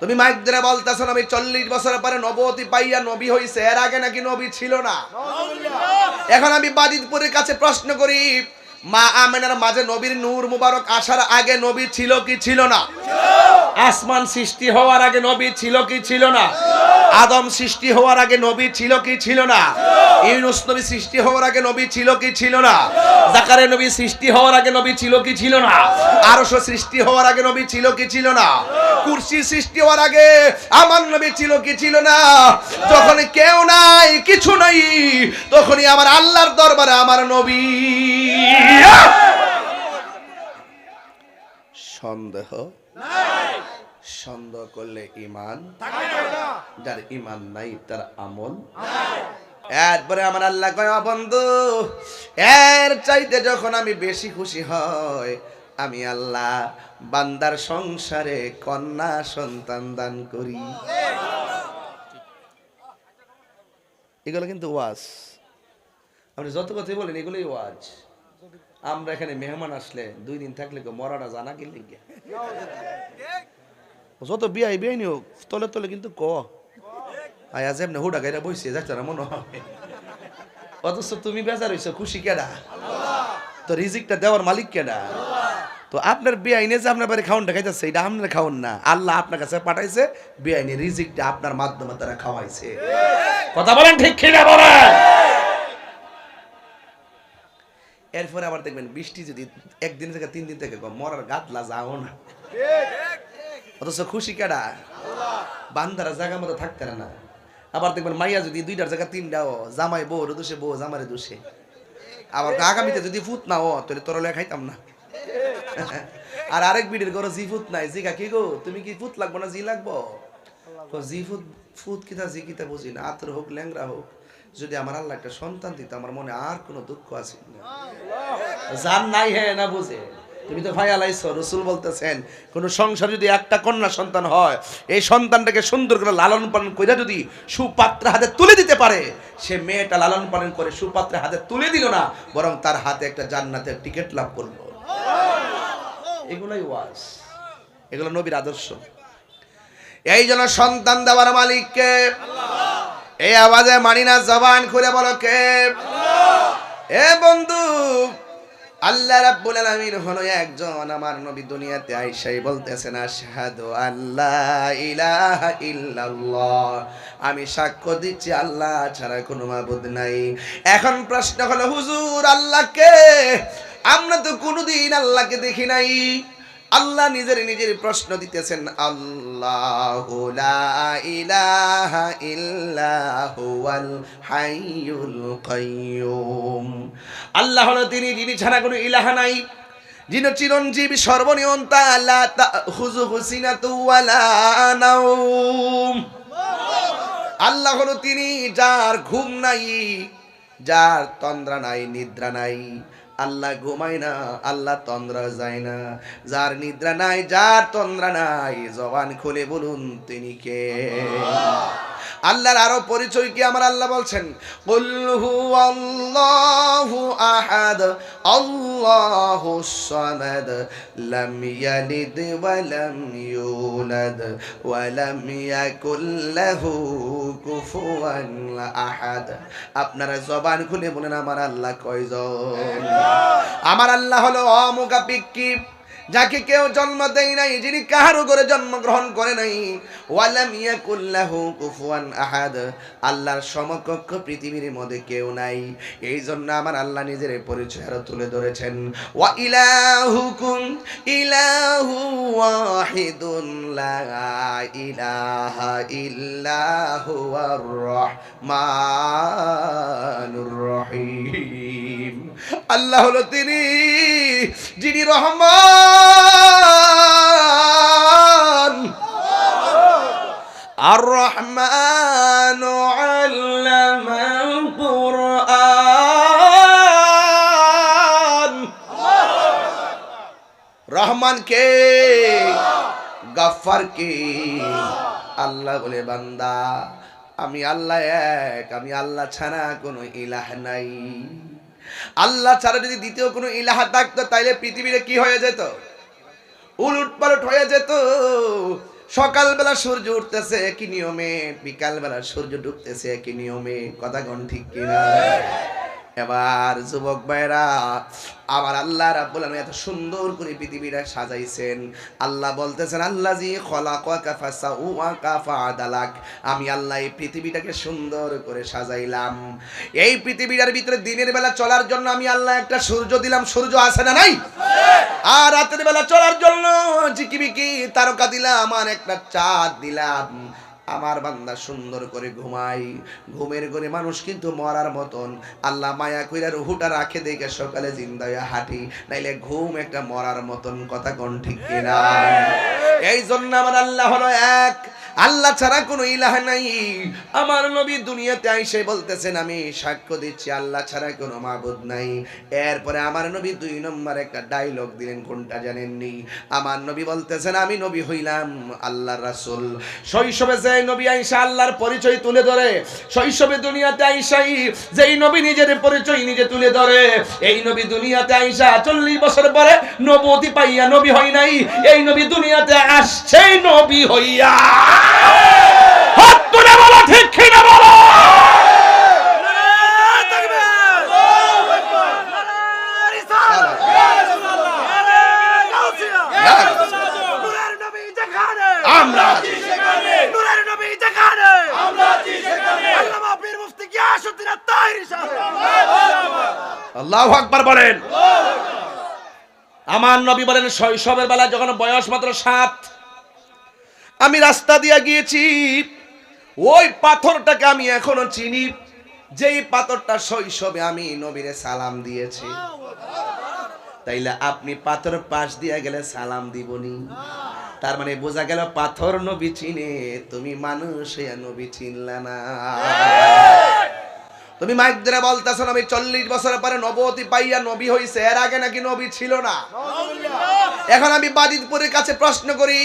তুমি মাইক ধরে বলতেছো আমি চল্লিশ বছর পরে নবতী পাইয়া নবী হইছে, এর আগে নাকি নবী ছিল না? এখন আমি বাদিতপুরের কাছে প্রশ্ন করি, মা আমেনার মাঝে নবীর নূর মুবারক আসার আগে নবী ছিল কি ছিল না? আসমান সৃষ্টি হওয়ার আগে নবী ছিল কি ছিল না? আদম সৃষ্টি হওয়ার আগে নবী ছিল কি ছিল না? ইউনুস নবী সৃষ্টি হওয়ার আগে নবী ছিল কি ছিল না? জাকারে নবী সৃষ্টি হওয়ার আগে নবী ছিল কি ছিল না? আরশ সৃষ্টি হওয়ার আগে নবী ছিল কি ছিল না? কুরসি সৃষ্টি হওয়ার আগে আমার নবী ছিল কি ছিল না? যখন কেউ নাই, কিছু নাই, তখনই আমার আল্লাহর দরবারে আমার নবী। সন্দেহ? সন্দেহ করলে ইমান যার ইমান নাই তার আমল এরপরে আমার আল্লাহ কয় বন্ধু এর চাইতে যখন আমি বেশি খুশি হয় আমি আল্লাহ বান্দার সংসারে কন্যা সন্তান দান করি। এগুলো কিন্তু ওয়াজ। আপনি যত কথাই বলেন এগুলোই ওয়াজ। আমরা এখানে মেহমান আসলে দুই দিন থাকলে মরাটা জানা কি লিখে যত বিয়াই বিয়াই হোক তলে তলে কিন্তু ক। আয় এমনি হুডা গাইরা বইছে যাচ্ছে না মনে হয়। অথচ তুমি বেজার হইছো, খুশি কেডা? তো রিজিকটা দেওয়ার মালিক কেডা? তো আপনার বেআইনে যে আপনার বাড়ি খাওয়ানটা খাইতেছে, এটা আপনার খাওয়ান না। আল্লাহ আপনার কাছে পাঠাইছে বেআইনে রিজিকটা আপনার মাধ্যমে তারা খাওয়াইছে। কথা বলেন ঠিক কিনা বলেন? এরপরে আবার দেখবেন, বৃষ্টি যদি একদিন থেকে তিন দিন থেকে মরার গাতলা যাও না। অথচ খুশি কেডা বান্দারা জায়গা মতো থাকতে না। আবার দেখবেন মাইয়া যদি দুইটার জায়গা তিনটাও জামাই বউ দোষে, বউ জামারে দোষে। আবার আগামীতে যদি ফুট না ও তাহলে তোর লয়ে খাইতাম না। আর আরেক বিড়ির ঘরে জি ফুট নাই জিগা কি গো? তুমি কি ফুট লাগবো না জি লাগবো? জি ফুট ফুট কিতা, জি কিতা বুঝি না। আতর হোক ল্যাংরা হোক, যদি আমার আল্লাহ একটা সন্তান দিত, আমার মনে আর কোনো দুঃখ আছে না। জান নাই হ্যাঁ না বুঝে। তুমি তো ভাই আলাইছ, রসুল বলতেছেন, কোন সংসার যদি একটা কন্যা সন্তান হয়, এই সন্তানটাকে সুন্দর করে লালন পালন করে যদি সুপাত্র হাতে তুলে দিতে পারে, সে মেয়েটা লালন পালন করে সুপাত্রে হাতে তুলে দিল না, বরং তার হাতে একটা জান্নাতের টিকিট লাভ করল। এগুলোই ওয়াজ। এগুলো নবীর আদর্শ। এই জন্য সন্তান দেওয়ার মালিককে, এই আওয়াজে মানি না জবান খুলে বলো কে? এ বন্ধু আল্লাহ রাব্বুল আলামিন হলো একজন আমার নবী দুনিয়াতে আইসাই বলতেছেন আশহাদু আল্লাহ ইলাহা ইল্লাল্লাহ। আমি সাক্ষ্য দিচ্ছি, আল্লাহ ছাড়া কোনো মাবুদ নাই। এখন প্রশ্ন হলো, হুজুর আল্লাহকে? আমরা তো কোনোদিন আল্লাহকে দেখি নাই। আল্লাহ নিজের নিজের প্রশ্ন দিতেছেন, আল্লাহ হাইয়ুল আল্লাহ হলো তিনি যিনি ছাড়া কোনো ইলাহা নাই, যিনি চিরঞ্জীবী, সর্বনিয়ন্তা হুসিনাতু ওয়ালা নাওম। আল্লাহ হলো তিনি যার ঘুম নাই, যার তন্দ্রা নাই, নিদ্রা নাই। আল্লাহ ঘুমাই না, আল্লাহ তন্দ্রা যায় না। যার নিদ্রা নাই, যার তন্দ্রা নাই, জবান খুলে বলুন, তিনি কে? আল্লাহর আরও পরিচয় কি আমার আল্লাহ বলছেন? কুল হুয়াল্লাহু আহাদ আল্লাহু সামাদ লাম ইয়ালিদ ওয়া লাম ইউলাদ ওয়া লাম ইয়াকুল লাহু কুফুয়ান আহাদ। আপনারা জবান খুলে বলেন আমার আল্লাহ কয়জন? আমার আল্লাহ হলো অমুখাপিক্কি যাকে কেউ জন্ম দেয় নাই, যিনি কাহারও করে জন্মগ্রহণ করে নাই। ওয়ালাম ইয়াকুল্লাহু কুফুয়ান আহাদ, আল্লাহর সমকক্ষ পৃথিবীর মধ্যে কেউ নাই। এই জন্য আমার আল্লাহ নিজের পরিচয় আরও তুলে ধরেছেন। ওয়া ইলাহুকুম, ইলাহু ওয়াহিদুন লা ইলাহা ইল্লাহু আর রহমানুর রহিম। আল্লাহ হলো তিনি। যিনি রহমান। আর রহমান রহমান কে? গাফার কে? আল্লাহ বলে, বান্দা, আমি আল্লাহ এক, আমি আল্লাহ ছাড়া কোনো ইলাহ নাই। আল্লাহ ছাড়া যদি দ্বিতীয় কোনো ইলাহা থাকতো, তাইলে পৃথিবীতে কি হয়ে যেত? উলুট পালট হয়ে যেত। সকালবেলা সূর্য উঠতেছে একই নিয়মে, বিকালবেলা সূর্য ডুবতেছে একই নিয়মে। কথা কন ঠিক কিনা? এবার যুবক ভাইরা আবার আল্লাহ রাব্বুল আলামিন এত সুন্দর করে পৃথিবীটা সাজাইছেন। আল্লাহ বলতেছেন আল্লাহ জি খলাকাকা ফাসাউআকা ফাআদালাক। আমি আল্লাহ এই পৃথিবীটাকে সুন্দর করে সাজাইলাম। এই পৃথিবীটার ভিতরে দিনের বেলা চলার জন্য আমি আল্লাহ একটা সূর্য দিলাম। সূর্য আছে না নাই? আর রাতের বেলা চলার জন্য ঝিকিমিকি তারকা দিলাম, আর একটা চাঁদ দিলাম। আমার বান্দা সুন্দর করে ঘুমাই। ঘুমের করে মানুষ কিন্তু মরার মতন। আল্লাহ মায়া কইরা রুহুটা রাখে দেখে সকালে জিন্দায়া হাঁটি। নাইলে ঘুম একটা মরার মতন কথা কোন ঠিক কিনা? এই জন্য আমার আল্লাহ হলো এক। আল্লাহ ছাড়া কোনো ইলাহ নাই। আমার নবী দুনিয়াতে আইসে বলতেছেন, আমি সাক্ষ্য দিচ্ছি, আল্লাহ ছাড়া কোনো মাবুদ নাই। এরপরে আমার নবী দুই নম্বর একটা ডায়লগ দিলেন, কোনটা জানেননি আমার নবী বলতেছেন, আমি নবী হইলাম আল্লাহর রাসূল। শৈশবে যে নবী আইসা আল্লাহর পরিচয় তুলে ধরে, শৈশবে দুনিয়াতে আইসাই যেই নবী নিজের পরিচয় নিজে তুলে ধরে, এই নবী দুনিয়াতে আইসা চল্লিশ বছর পরে নবতি পাইয়া নবী হয় নাই। এই নবী দুনিয়াতে আসছেই নবী হইয়া। আল্লাহ আকবার বলেন। আমার নবী বলেন শৈশবের বেলা যখন বয়স মাত্র সাত আমি রাস্তা দিয়া গিয়েছি। ওই পাথরটাকে আমি এখনও চিনি। যেই পাথরটা শৈশবে আমি নবীরে সালাম দিয়েছি। তাইলে আপনি পাথর পাশ দিয়া গেলে সালাম দিবনি। তার মানে বোঝা গেল পাথর নবী চিনে তুমি মানুষ নবী চিনলা না। তুমি মাইক ধরে বলতেছো নবী চল্লিশ বছর পরে নবতী পাইয়া নবী হইছে এর আগে নাকি নবী ছিল না? এখন আমি বাদিতপুরের কাছে প্রশ্ন করি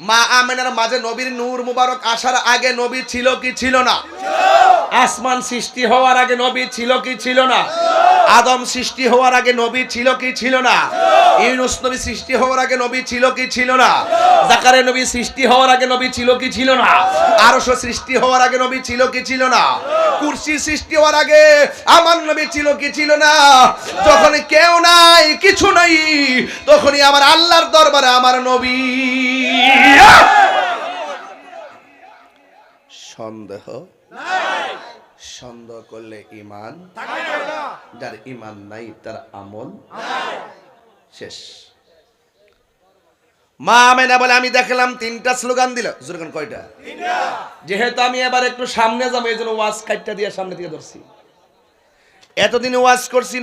মা আমেনার মাঝে নবীর নূর মুবারক আসার আগে নবী ছিল কি ছিল না? আসমান সৃষ্টি হওয়ার আগে নবী ছিল কি ছিল না? আদম সৃষ্টি হওয়ার আগে নবী ছিল কি ছিল না? ইউনুস নবী সৃষ্টি হওয়ার আগে নবী ছিল কি ছিল না? জাকারে নবী সৃষ্টি হওয়ার আগে নবী ছিল কি ছিল না? আরশ সৃষ্টি হওয়ার আগে নবী ছিল কি ছিল না? কুরসি সৃষ্টি হওয়ার আগে আমার নবী ছিল কি ছিল না? যখন কেউ নাই, কিছু নাই, তখনই আমার আল্লাহর দরবারে আমার নবী। সন্দেহ? সন্দেহ করলে ইমান যার ইমান নাই তার আমল শেষ। মা আমেনা বলে আমি দেখলাম তিনটা স্লোগান দিল। কয়টা? যেহেতু আমি এবার একটু সামনে যাব এই জন্য ওয়াজ কাটটা দিয়ে সামনে দিয়ে ধরছি। এতদিন ওয়াজ করছি